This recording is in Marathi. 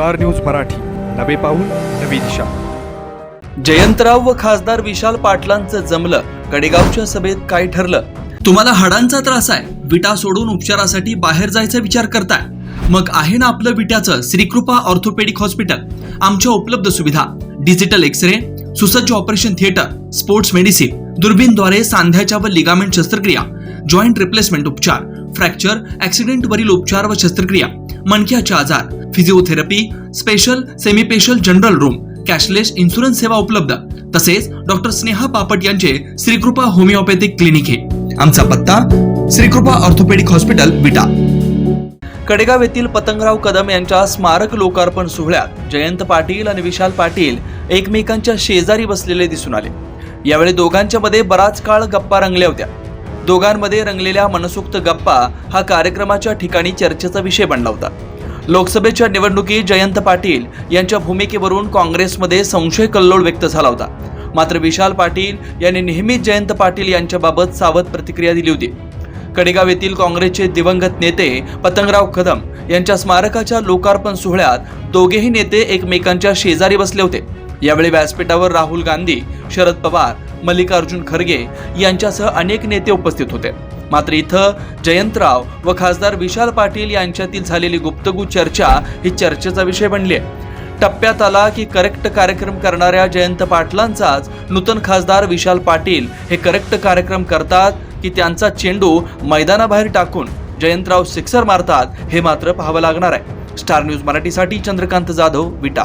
Star news Marathi. नवे पाऊल नवी दिशा. जयंतराव व खासदार विशाल पाटलांचं जमलं. कडेगावच्या सभेत काय ठरलं? तुम्हाला हाडांचा त्रास आहे. विटा सोडून उपचारासाठी बाहेर जायचा विचार करताय. मग आहे ना आपलं विट्याचं श्रीकृपा ऑर्थोपेडिक हॉस्पिटल. आमच्या उपलब्ध सुविधा. डिजिटल एक्स रे सुसज्ज ऑपरेशन थिएटर स्पोर्ट्स मेडिसिन दुर्बीनद्वारे सांध्याच्या व लिगामेंट शस्त्रक्रिया जॉईंट रिप्लेसमेंट उपचार फ्रॅक्चर ऍक्सिडेंट वरील उपचार व शस्त्रक्रिया मणक्याचे आजार physiotherapy special semi special general room cashless insurance सेवा उपलब्ध. तसेच डॉक्टर स्नेहा पापट यांचे श्रीकृपा होमिओपॅथिक क्लिनिक हे. आमचा पत्ता श्रीकृपा ऑर्थोपेडिक हॉस्पिटल विटा कडेगाव येथील पतंगराव कदम यांच्या स्मारक लोकार्पण सोहळ्यात जयंत पाटील आणि विशाल पाटील एकमेकांच्या शेजारी बसलेले दिसून आले. यावेळी दोघांच्या मध्ये बराच काळ गप्पा रंगल्या होत्या. दोघांमध्ये रंगलेल्या मनसोक्त गप्पा हा कार्यक्रमाच्या ठिकाणी चर्चेचा विषय बनला होता. लोकसभेच्या निवडणुकीत जयंत पाटील यांच्या भूमिकेवरून काँग्रेसमध्ये संशय कल्लोळ व्यक्त झाला होता. मात्र विशाल पाटील यांनी नेहमीच जयंत पाटील यांच्याबाबत सावध प्रतिक्रिया दिली होती. कडेगाव येथील काँग्रेसचे दिवंगत नेते पतंगराव कदम यांच्या स्मारकाच्या लोकार्पण सोहळ्यात दोघेही नेते एकमेकांच्या शेजारी बसले होते. यावेळी व्यासपीठावर राहुल गांधी शरद पवार मल्लिकार्जुन खरगे यांच्यासह अनेक नेते उपस्थित होते. मात्र इथं जयंतराव व खासदार विशाल पाटील यांच्यातील झालेली गुप्तगू चर्चा ही चर्चेचा विषय बनली आहे. टप्प्यात आला की करेक्ट कार्यक्रम करणाऱ्या जयंत पाटलांचाच नूतन खासदार विशाल पाटील हे करेक्ट कार्यक्रम करतात की त्यांचा चेंडू मैदानाबाहेर टाकून जयंतराव सिक्सर मारतात हे मात्र पाहावं लागणार आहे. स्टार न्यूज मराठीसाठी चंद्रकांत जाधव विटा.